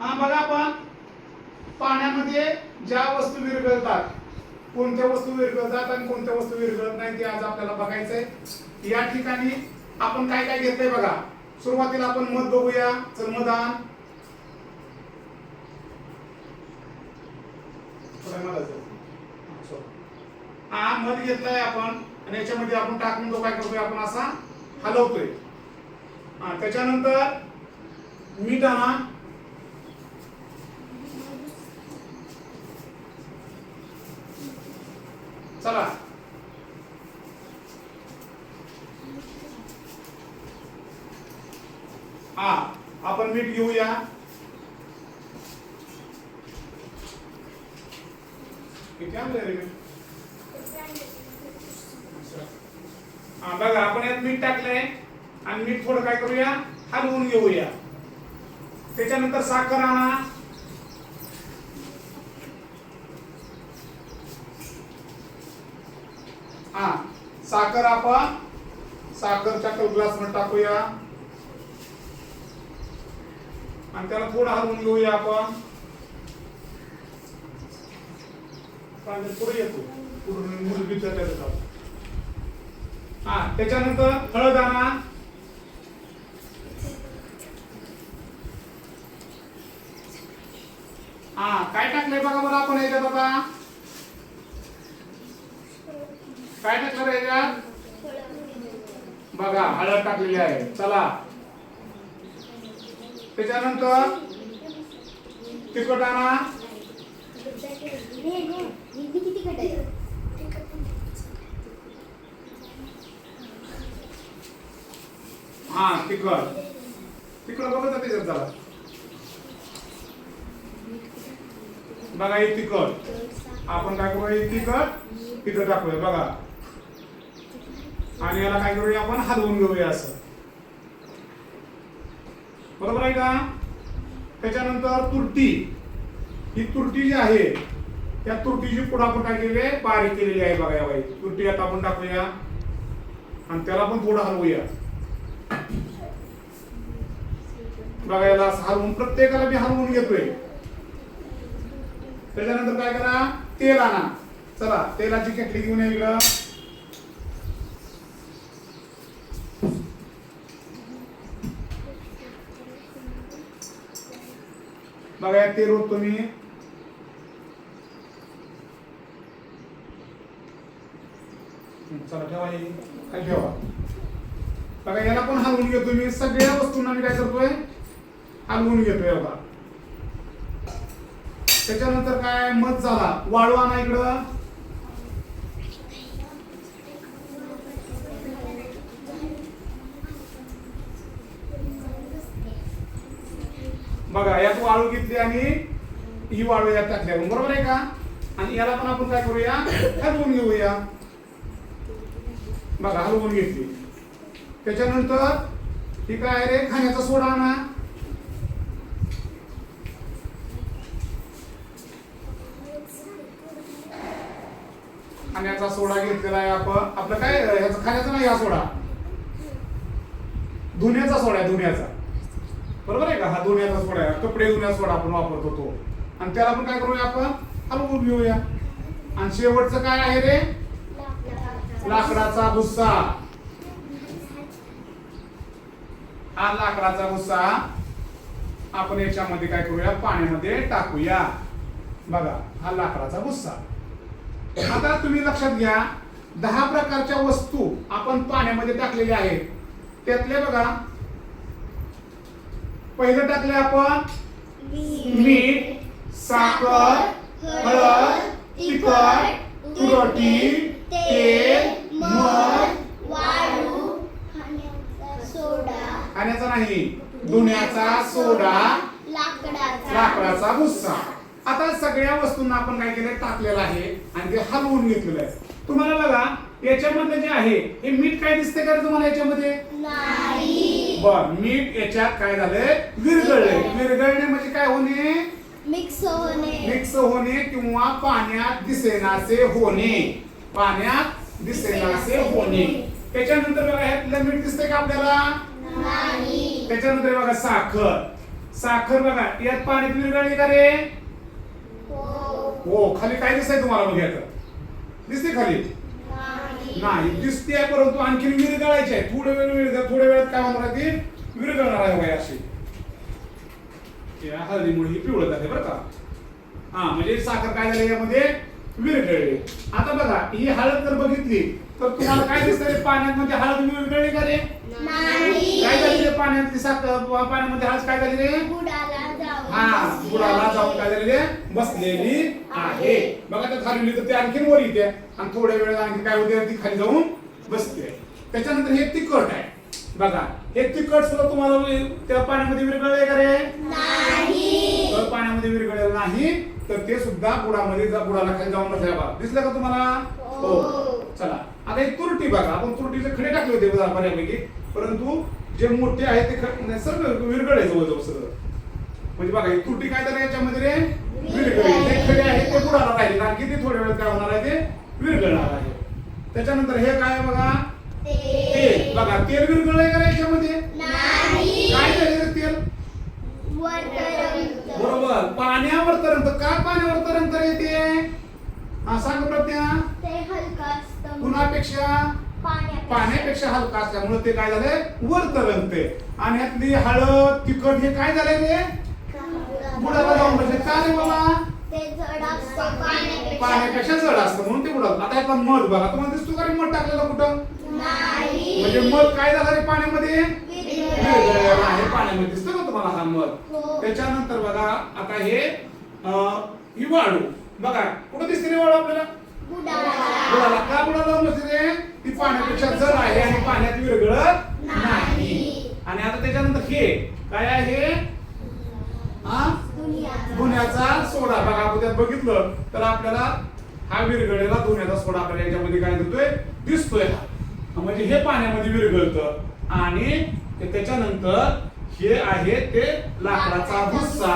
हा बघा आपण पाण्यामध्ये ज्या वस्तू विरघळतात कोणत्या वस्तू विरघळतात आणि कोणत्या वस्तू विरघळत नाही ते आज आपल्याला बघायचंय. या ठिकाणी आपण काय काय घेतलंय बघा. सुरुवातीला आपण मध बघूया. चल मदान हा, हा मध घेतलाय आपण आणि याच्यामध्ये आपण टाकून तो काय करतोय आपण असा हलवतोय. हा त्याच्यानंतर मीठ आणा चला हा आपण मीठ घेऊया. रे हा बघा आपण यात मीठ टाकलंय. आणि मीठ थोडं काय करूया? हलवून घेऊया. त्याच्यानंतर साखर आणा. हा साखर आपण साखरच्या ग्लासमध्ये टाकूया. आणि त्याला थोडं हलवून घेऊया आपण. पुढे येतो. पुढे मुलगी हा त्याच्यानंतर हळद आणा. हा काय टाकलंय बघा बरं आपण याच्यात आता? काय टाकलं याच्यात? बघा हळद टाकलेली आहे. चला. त्याच्यानंतर तिखट आणा हा तिखट. तिखट बघत त्याच्यात झाला बघा हे तिखट. आपण काय करूया तिकट तिखट टाकूया बघा. आणि याला काय करूया आपण हलवून घेऊया असं. बरोबर आहे का? त्याच्यानंतर तुरटी ही तुरटी जी आहे त्या तुरटीची पुढापुटा केले बारीक केलेली आहे बघा या बाई. तुरटी आता आपण टाकूया आणि त्याला पण थोडं हलवूया. बघायला असं हलवून प्रत्येकाला मी हलवून घेतोय. त्याच्यानंतर काय करा? तेल आणा चला तेलाची केटली घेऊन या इकडं. बघा ते तेल तुम्ही चला ठेवा काय ठेवा? बघा याला पण हलवून घेतोय मी. सगळ्या वस्तूंना मी काय करतोय? हलवून घेतोय बघा. त्याच्यानंतर काय? मत झाला. वाळवा ना इकडं. बघा यात वाळू घेतली आणि ही वाळू यात टाकली बरोबर आहे का? आणि याला पण आपण काय करूया? हलवून घेऊया. बघा हलवून घेतली. त्याच्यानंतर ही काय रे? खाण्याचा सोडा आणा. खाण्याचा सोडा घेतलेला आहे आपण. आपलं काय? ह्याचा खाण्याचा नाही हा सोडा. धुण्याचा सोडा आहे धुण्याचा. बरोबर आहे का? हा धुण्याचा सोडा आहे. कपडे धुण्याचा सोडा आपण वापरतो होतो आणि त्याला आपण काय करूया आपण? हलवून घेऊया. आणि शेवटचं काय आहे रे? लाकडाचा भुस्सा. हा लाकडाचा भुस्सा आपण याच्यामध्ये काय करूया? पाण्यामध्ये टाकूया. बघा हा लाकडाचा भुस्सा. आता तुम्ही लक्षात घ्या दहा प्रकारच्या वस्तू आपण पाण्यामध्ये टाकलेल्या आहेत. त्यातले बघा पहिलं टाकले आपण मीठ साखर हळद तिखट तुरटी तेल मध वाळू सोडा. खाण्याचा नाही धुण्याचा सोडा. लाकडाचा. लाकडाचा भुस्सा. आता सगळ्या वस्तूंना आपण काय केलं टाकलेलं आहे आणि ते हलवून घेतलेलं आहे. तुम्हाला बघा याच्यामध्ये जे आहे हे मीठ काय दिसते का रे तुम्हाला याच्यामध्ये? नाही. बर मीठ याच्यात काय झालंय? विरघळले विरघळणे म्हणजे काय होणे? मिक्स होणे. मिक्स होणे किंवा पाण्यात दिसेनासे होणे. पाण्यात दिसेनासे होणे. त्याच्यानंतर बघा ह्यातलं मीठ दिसतंय का आपल्याला? नाही. त्याच्यानंतर बघा साखर. साखर बघा यात पाण्यात विरघळली का रे? हो. हो खाली काय दिसतंय तुम्हाला बघ दिसते खाली? नाही दिसते परंतु आणखी विरघळायची आहे. थोडं वेळ विरघळ थोड्या वेळात काय होणार ती? विरघळणार आहे बघा अशी. हळदीमुळे ही पिवळत आहे बरं का? हा म्हणजे साखर काय झाली यामध्ये? विरघळली. आता बघा ही हळद जर बघितली तर तुम्हाला काय दिसतंय? पाण्यामध्ये हळद विरघळली का रे? काय झाली रे पाण्यातली साखर? पाण्यामध्ये हळद काय झाली रे? हा बुडाला जाऊन. काय झालेली? बसलेली आहे. बघा त्या खाली तर ते आणखीन वर येते. आणि थोड्या वेळ आणखी काय होते? ती खाली जाऊन बसते. त्याच्यानंतर हे तिखट आहे. बघा हे तिखट सुद्धा तुम्हाला वे- त्या पाण्यामध्ये विरघळले का रे? तर पाण्यामध्ये विरघळलेलं नाही. तर ते सुद्धा बुडामध्ये बुडाला खाली जाऊन बसल्या बघा. दिसलं का तुम्हाला? हो. चला. आता एक तुरटी बघा. आपण तुरटीचे खडे टाकले होते बऱ्यापैकी. परंतु जे मोठे आहेत ते म्हणजे सर्व विरघळे जवळजवळ सगळं. म्हणजे बघा ही तुरटी काय झाली याच्यामध्ये रे? विरघळली. जे खडे आहेत ते बुडाला राहिले. आणखी ते थोड्या वेळात काय होणार आहे ते? विरघळणार आहे. त्याच्यानंतर हे काय आहे बघा? तेल. बघा तेल विरघळलंय का याच्यामध्ये? काय झाले तेल? तरंगत. बरोबर. पाण्यावर तरंत का पाण्यावर तरंत येते हा सांग ते असतं. कुणापेक्षा? पाण्यापेक्षा. हलका असल्यामुळे ते काय झालंय? वर तरंगते आणि ह्यातली हळद तिखट हे काय झालंय रे? बुडाला जाऊन बसले का रे बाबा पाण्यापेक्षा. जड असतं म्हणून ते बुडाला आता ह्यातला मध बघा. तुम्हाला दिसतो का रे मध टाकलेला कुठं? म्हणजे मध काय झालं रे पाण्यामध्ये? आहे पाण्यामध्ये दिसतो का तुम्हाला हा मध? हो. त्याच्यानंतर बघा आता हे अं, ही वाळू बघा कुठं दिसते रे वाळू आपल्याला? बुडाला. का बुडाला बसते रे? ती पाण्यापेक्षा जड आहे आणि पाण्यात विरघळत नाही. आणि आता त्याच्यानंतर हे काय आहे? हा? धुण्याचा सोडा. बघा आपण त्यात बघितलं तर आपल्याला हा विरघळलेला धुण्याचा सोडा आपल्याला याच्यामध्ये काय दिसतोय? दिसतोय हा. म्हणजे हे पाण्यामध्ये विरघळतं आणि त्याच्यानंतर हे आहे ते लाकडाचा भुस्सा.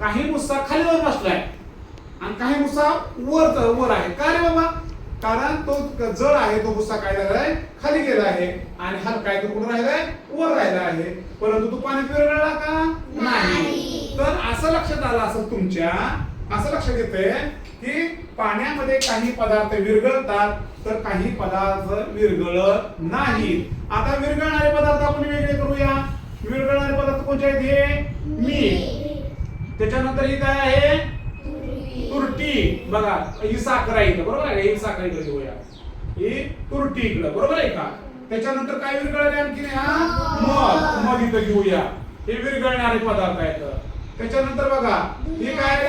काही भुस्सा खाली वर बसलाय आणि काही भुस्सा वर वर आहे. का रे बाबा? कारण तो जड आहे तो भुस्सा काय झालाय खाली गेला आहे आणि हलका आहे तो कुठं राहिलाय? वर राहिला आहे. परंतु तो पाण्यात विरघळला का? नाही. तर असं लक्षात आलं असेल तुमच्या असं लक्षात येते की पाण्यामध्ये काही पदार्थ विरघळतात तर काही पदार्थ विरघळत नाहीत. आता विरघळणारे पदार्थ आपण वेगळे करूया. विरघळणारे पदार्थ कोणते आहेत हे? मी त्याच्यानंतर ही काय आहे तुरटी. बघा ही साखर आहे इथं बरोबर आहे? ही साखर इकडे घेऊया. ही तुरटी इकडं बरोबर आहे का? त्याच्यानंतर काय विरघळले आणखी हा? मध. मध इथं घेऊया. हे विरघळणारे पदार्थ आहेत. त्याच्यानंतर बघा हे काय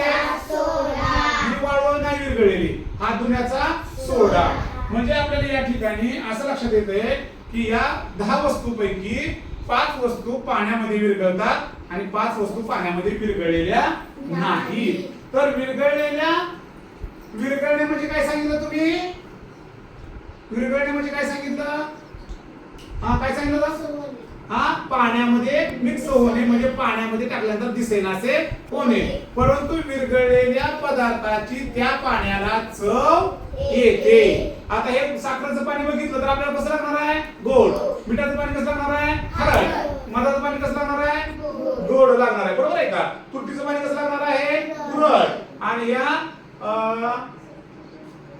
ही वाळवण नाही विरघळलेली. हा दुन्याचा सोडा. म्हणजे आपल्याला या ठिकाणी असं लक्षात येते की या दहा वस्तूपैकी पाच वस्तू पाण्यामध्ये विरघळतात आणि पाच वस्तू पाण्यामध्ये विरघळलेल्या नाही. तर विरघळलेल्या विरघळणे म्हणजे काय सांगितलं तुम्ही? विरघळणे म्हणजे काय सांगितलं? हा काय सांगितलं? हा पाण्यामध्ये मिक्स होणे म्हणजे पाण्यामध्ये टाकल्यानंतर असे होणे परंतु विरघळलेल्या पदार्थाची त्या पाण्याला चव येते. आता हे साखरेचं पाणी बघितलं तर आपल्याला कसं लागणार आहे? गोड. मिठाचं पाणी कसं लागणार आहे? खारट मधाचं पाणी कसं लागणार आहे गोड लागणार आहे बरोबर आहे का तुरटीचं पाणी कसं लागणार आहे तुरट आणि या अं,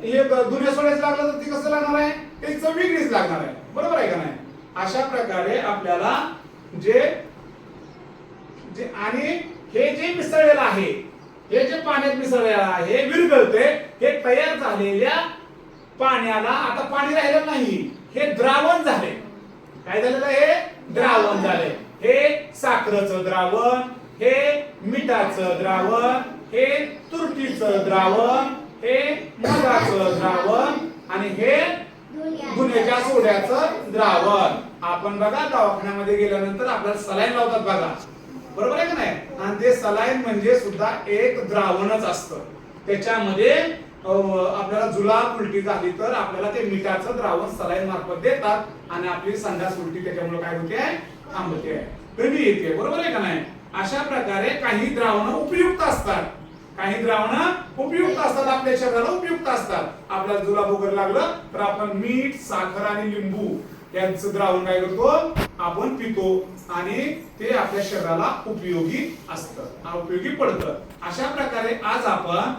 हे दुनिया सोडायचं लागलं तर ती कसं लागणार आहे ते चव वेगळीच लागणार आहे बरोबर आहे का नाही अशा प्रकारे आपल्याला जे जे आणि हे जे मिसळलेलं आहे. हे जे पाण्यात मिसळलेलं आहे विरघळते हे तयार झालेल्या पाण्याला आता पाणी राहिलं नाही. हे द्रावण झाले काय झालेलं हे द्रावण झाले हे साखरेचं द्रावण हे मिठाचं द्रावण हे तुरटीचं द्रावण हे मधाचं द्रावण आणि हे गुन्ह्याच्या सोड्याचं द्रावण. आपण बघा दवाखान्यामध्ये गेल्यानंतर आपल्याला सलाईन लावतात बघा. बरोबर आहे का नाही? आणि ते सलाईन म्हणजे सुद्धा एक द्रावणच असतं. त्याच्यामध्ये आपल्याला जुलाब उलटी झाली तर आपल्याला ते मिठाचं द्रावण सलाईन मार्फत देतात आणि आपली संडास उलटी त्याच्यामुळे काय होते? थांबते. कमी येते. बरोबर आहे का नाही? अशा प्रकारे काही द्रावण उपयुक्त असतात. काही द्रावण उपयुक्त असतात. आपल्या शरीराला उपयुक्त असतात. आपल्याला जुलाब वगैरे लागलं तर आपण मीठ साखर आणि लिंबू यांचं द्रावण काय करतो? आपण पितो. आणि ते आपल्या शरीराला उपयोगी असतं. उपयोगी पडतं. अशा प्रकारे आज आपण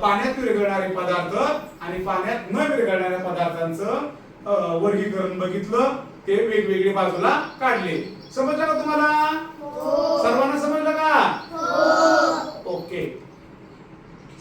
पाण्यात विरघळणारे पदार्थ आणि पाण्यात न विरघळणाऱ्या पदार्थांचं वर्गीकरण बघितलं. ते वेगवेगळे बाजूला काढले. समजलं का तुम्हाला?